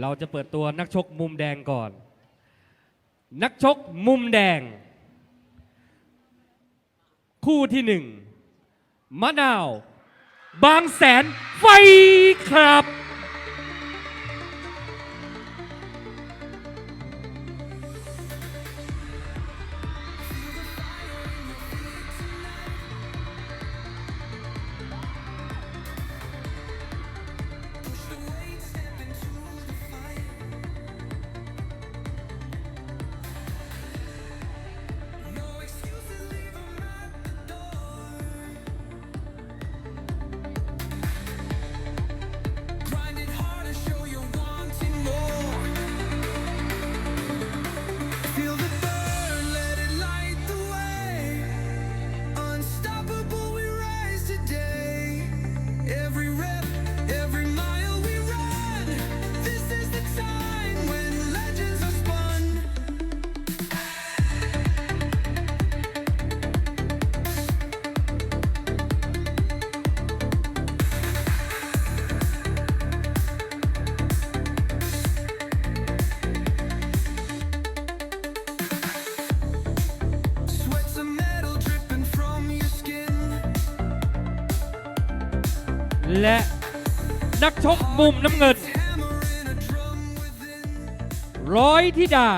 เราจะเปิดตัวนักชกมุมแดงก่อน นักชกมุมแดง คู่ที่หนึ่งมะนาว บางแสนไฟครับ และนักชกมุมน้ำเงิน ร้อยธิดา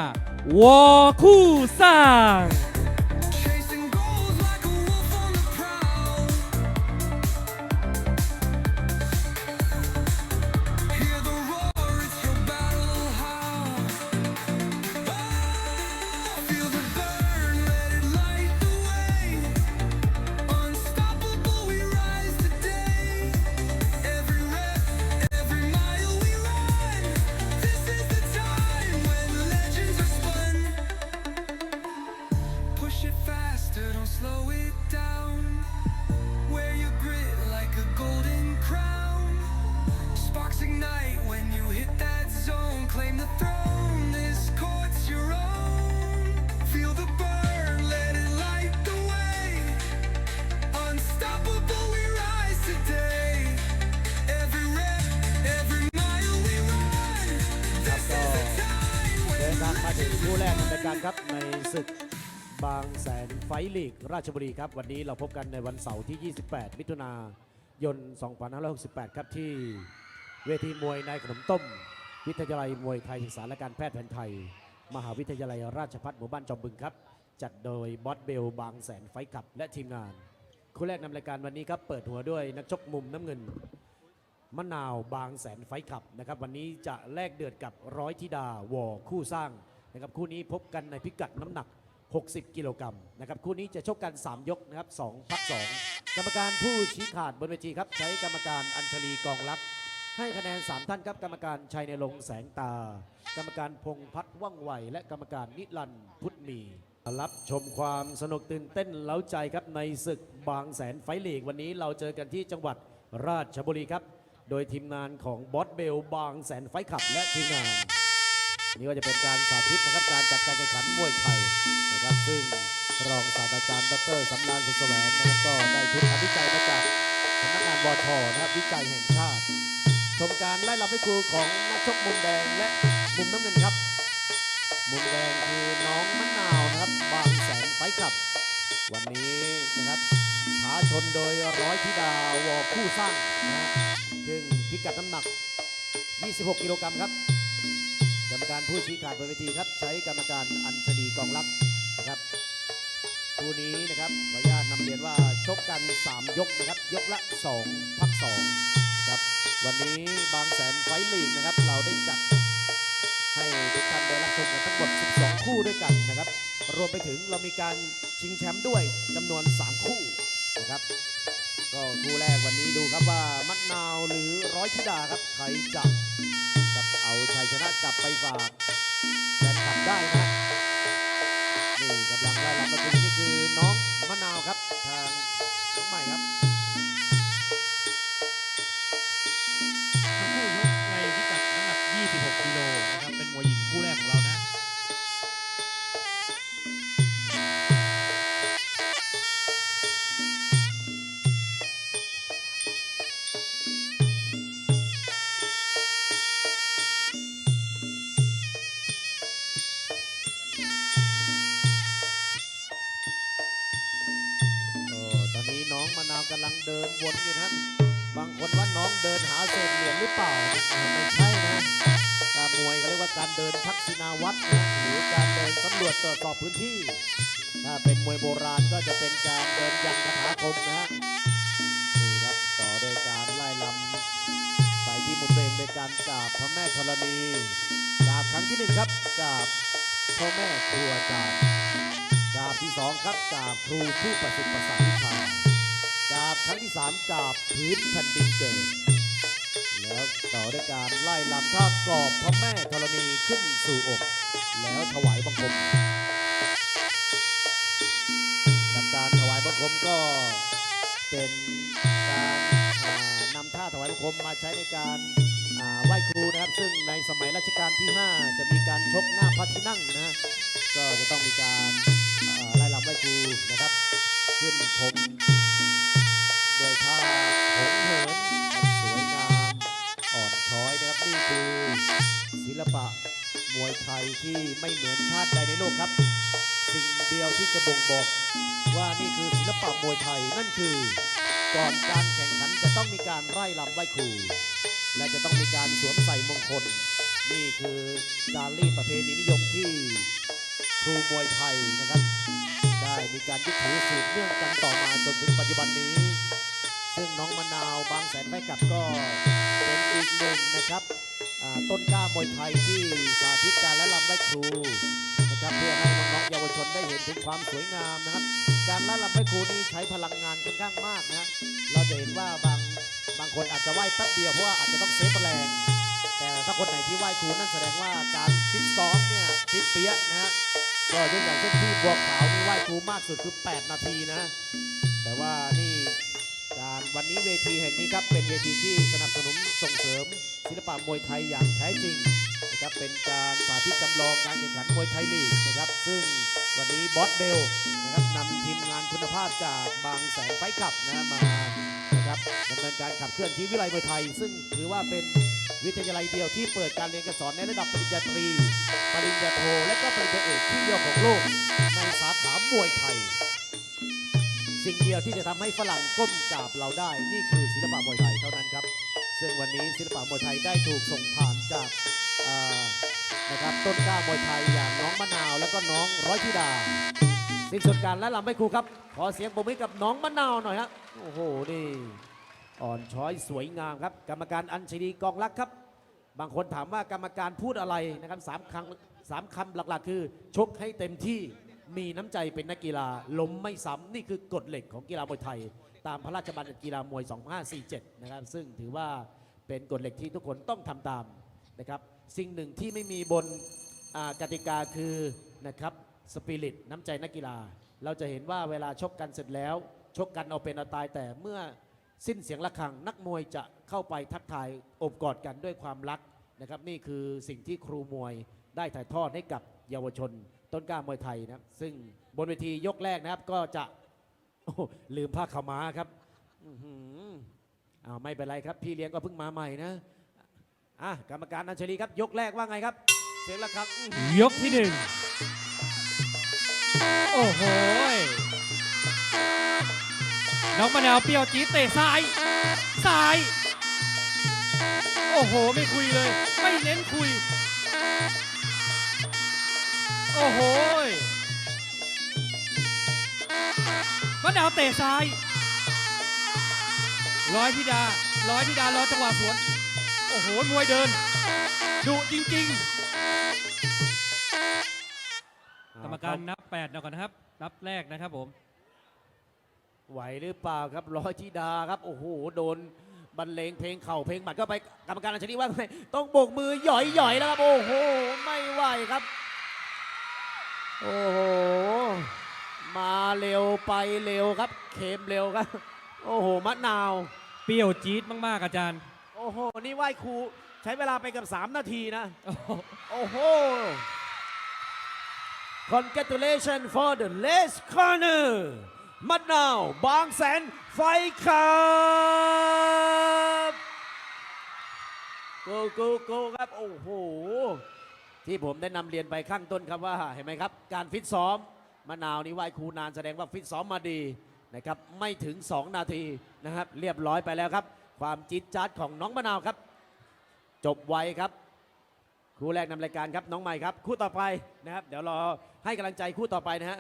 วอคู่สร้าง ศึก บางแสนไฟลีก ราชบุรีครับ วันนี้เราพบกันในวันเสาร์ที่ 28 มิถุนายน 2568 ครับที่เวทีมวยนายขนมต้ม วิทยาลัยมวยไทยศึกษาและการแพทย์แผนไทย มหาวิทยาลัยราชภัฏหมู่บ้านจอมบึงครับ จัดโดยบอสเบล บางแสนไฟท์คลับ และทีมงาน คู่แรกนำรายการวันนี้ครับเปิดหัวด้วยนักชกมุมน้ำเงินมะนาวบางแสนไฟขับนะครับวันนี้จะแลกเดือดกับร้อยธิดาวอคู่สร้าง นะครับคู่นี้พบกันในพิกัดน้ำหนัก 60 กิโลกรัมนะครับคู่นี้จะชกกัน 3 ยกนะครับ2พัก 2 กรรมการผู้ชี้ขาดบนเวทีครับ ใช้กรรมการอัญชลีกองรัก ให้คะแนน 3 ท่านครับ กรรมการชัยในลงแสงตา กรรมการพงพัฒน์ว่องไว และกรรมการนิรันดร์พุทธมี รับชมความสนุกตื่นเต้นเล้าใจครับในศึกบางแสนไฟท์ลีกวันนี้เราเจอกันที่จังหวัดราชบุรีครับ โดยทีมงานของบอสเบลบางแสนไฟท์ขับและทีมงาน นนี่ก็จะเป็นการสาธิตนะครับการจัดการแข่งขันมวยไทยนะครับซึ่งรองศาสตราจารย์ดรสำรานสุขแสวงนะครับก็ได้ทุนการวิจัยมาจากสำนักงานบชนะครับวิจัยแห่งชาติ ชมการไล่ลำให้ครูของนักชกมุมแดงและมุมน้ำเงินครับ มุมแดงคือน้องมะนาวนะครับบางแสนไฟขับ วันนี้นะครับท้าชนโดยร้อยธิดาวอคู่สร้างนะครับซึ่งพิกัดน้ำหนัก 26 กิโลกรัมครับ รรมการผู้ชี้ขาดบนเวทีครับ ใช้กรรมการอัญชลีกองรักนะครับคู่นี้นะครับขออนุญาตนำเรียนว่าชกกัน 3 ยกนะครับ ยกละ 2 พัก2ครับวันนี้บางแสนไฟท์ลีกนะครับ เราได้จัดให้ทุกท่านได้รับชมกันทั้งหมด 12 คู่ด้วยกันนะครับ รวมไปถึงเรามีการชิงแชมป์ด้วยจำนวน 3 คู่นะครับ ก็คู่แรกวันนี้ดูครับว่ามัดนาวหรือร้อยธิดาครับใครจะกับ เอาชัยชนะกลับไปฝากแฟนคลับได้นะนี่กำลังได้รับประตูนี่คือน้องมะนาวครับ ทางน้องใหม่ครับ เปล่าไม่ใช่นะการมวยก็เรียกว่าการเดินทักษิณาวัตรนะหรือการเดินสำรวจตรวจสอบพื้นที่ ถ้าเป็นมวยโบราณก็จะเป็นการเดินยันคาถาคมนะฮะนี่ครับต่อโดยการไล่ลำไปที่มุมตัวเองโดยการกราบพระแม่ธรณีกราบครั้งที่หนึ่งครับกราบพระแม่ครูอาจารย์กราบที่สองครับกราบครูผู้ประสิทธิ์ประสาทวิชากราบครั้งที่สามกราบพื้นแผ่นดินเกิด แล้วต่อด้วยการไล่ลำท่ากอบพระแม่ธรณีขึ้นสู่อก แล้วถวายบังคมกับการถวายบังคมก็เป็นการนำท่าถวายบังคมมาใช้ในการไหว้ครูนะครับ ซึ่งในสมัยรัชกาลที่ 5 จะมีการชกหน้าพระที่นั่งนะก็จะต้องมีการไล่ลำไหว้ครูนะครับ ขึ้นพรมโดยท่าโหงเหิน ลปะมวยไทยที่ไม่เหมือนชาติใดในโลกครับ สิ่งเดียวที่จะบ่งบอกว่านี่คือศิลปะมวยไทยนั่นคือ ก่อนการแข่งขันจะต้องมีการไร่ลำไหว้ครู และจะต้องมีการสวมใส่มงคล นี่คือจารีตประเพณีนิยมที่ครูมวยไทยนะครับ ได้มีการยึดถือสืบเนื่องกันต่อมาจนถึงปัจจุบันนี้ ซึ่งน้องมะนาวบางแสนไปกับก็เป็นอีกหนึ่งนะครับ ต้นกล้ามวยไทยที่สาธิตการและลำไหว้ครูนะครับเพื่อให้น้องๆเยาวชนได้เห็นถึงความสวยงามนะครับ การล่าลำไม้ครูนี้ใช้พลังงานค่อนข้างมากนะเราจะเห็นว่าบางบางคนอาจจะไหว้แป๊บเดียวเพราะว่าอาจจะต้องเซฟแรงแต่ถ้าคนไหนที่ไหว้ครูนั่นแสดงว่าการฟิตซ้อมเนี่ยฟิตเปี้ยนะฮะก็ยกอย่างเช่นที่บัวขาวนี่ไหว้ครูมากสุดคือ 8 นาทีนะ แต่ว่านี่การวันนี้เวทีแห่งนี้ครับเป็นเวทีที่สนับสนุนส่งเสริม ศิลปะมวยไทยอย่างแท้จริงนะครับเป็นการสาธิตจำลองการแข่งขันมวยไทยลีกนะครับ ซึ่งวันนี้บอสเบลนะครับนำทีมงานคุณภาพจากบางแสนไฟขับนะมานะครับดำเนินการขับเคลื่อนที่วิไลมวยไทย ซึ่งถือว่าเป็นวิทยาลัยเดียวที่เปิดการเรียนการสอนในระดับปริญญาตรี ปริญญาโท และก็ปริญญาเอกที่เดียวของโลกในสาขามวยไทย สิ่งเดียวที่จะทำให้ฝรั่งก้มกราบเราได้ นี่คือศิลปะมวยไทย ซึ่งวันนี้ศิลปะมวยไทยได้ถูกส่งผ่านจากนะครับต้นกล้ามวยไทยอย่างน้องมะนาว แล้วก็น้องร้อยธิดาสิ้นสุดการและลำให้ครูครับ ขอเสียงปรบมือกับน้องมะนาวหน่อยฮะโอ้โหนี่อ่อนช้อยสวยงามครับ กรรมการอัญชลีกองรักครับ บางคนถามว่ากรรมการพูดอะไรนะครับสามคำสามคำหลักๆ คือ ชกให้เต็มที่มีน้ำใจเป็นนักกีฬาล้มไม่ซ้ำนี่คือกฎเหล็กของกีฬามวยไทย ตามพระราชบัญญัติกีฬามวย 2547 นะครับ ซึ่งถือว่าเป็นกฎเหล็กที่ทุกคนต้องทำตามนะครับ สิ่งหนึ่งที่ไม่มีบนกติกาคือนะครับสปิริตน้ำใจนักกีฬา เราจะเห็นว่าเวลาชกกันเสร็จแล้ว ชกกันเอาเป็นเอาตายแต่เมื่อสิ้นเสียงะระฆังนักมวยจะเข้าไปทักทายโอบกอดกันด้วยความรักนะครับ นี่คือสิ่งที่ครูมวยได้ถ่ายทอดให้กับเยาวชน ต้นกล้ามวยไทยนะครับ ซึ่งบนเวทียกแรกนะครับก็จะ โอ้ลืมผ้าขาวม้าครับอื้อาวไม่เป็นไรครับ พี่เลี้ยงก็เพิ่งมาใหม่นะอะกรรมการอัญชลีครับ ยกแรกว่าไงครับ เสียงระฆังอื้อหือยกที่หนึ่งโอ้โหน้องมะนาวเปรี้ยวจี๊ดเตะซ้ายซ้าย โอ้โห ไม่คุยเลย ไม่เน้นคุย โอ้โห ยมะนาวเตะซ้าย ร้อยธิดา ร้อยธิดารอจังหวะสวน โอ้โห มวยเดิน ดุจริง ๆ กรรมการนับ8นะก่อนนะครับ นับแรกนะครับผม ไหวหรือเปล่าครับร้อยธิดาครับ โอ้โห โดนบรรเลงเพลงเข่าเพลงหมัดก็ไปกรรมการอัญชลีว่าไงต้องโบกมือหย่อยหย่อยๆแล้วครับ โอ้โห ไม่ไหวครับ โอ้โห มาเร็วไปเร็วครับ เข็มเร็วครับ โอ้โห มะนาว เปรี้ยวจี๊ดมากๆอาจารย์ โอ้โห นี่ไหว้ครูใช้เวลาไปกับ 3 นาทีนะโอ้โหโอ้โห Congratulations for the last corner มะนาวบางแสนไฟครับโกโกโกครับ โอ้โห ที่ผมได้นำเรียนไปข้างต้นครับว่า เห็นไหมครับ การฟิตซ้อม มะนาวนี่ไหวครูนานแสดงว่าฟิตซ้อมมาดีนะครับไม่ถึง 2 นาทีนะครับ เรียบร้อยไปแล้วครับ ความจิตจัดของน้องมะนาวครับ จบไวครับ คู่แรกนำรายการครับน้องใหม่ครับ คู่ต่อไปนะครับ เดี๋ยวรอให้กำลังใจคู่ต่อไปนะฮะ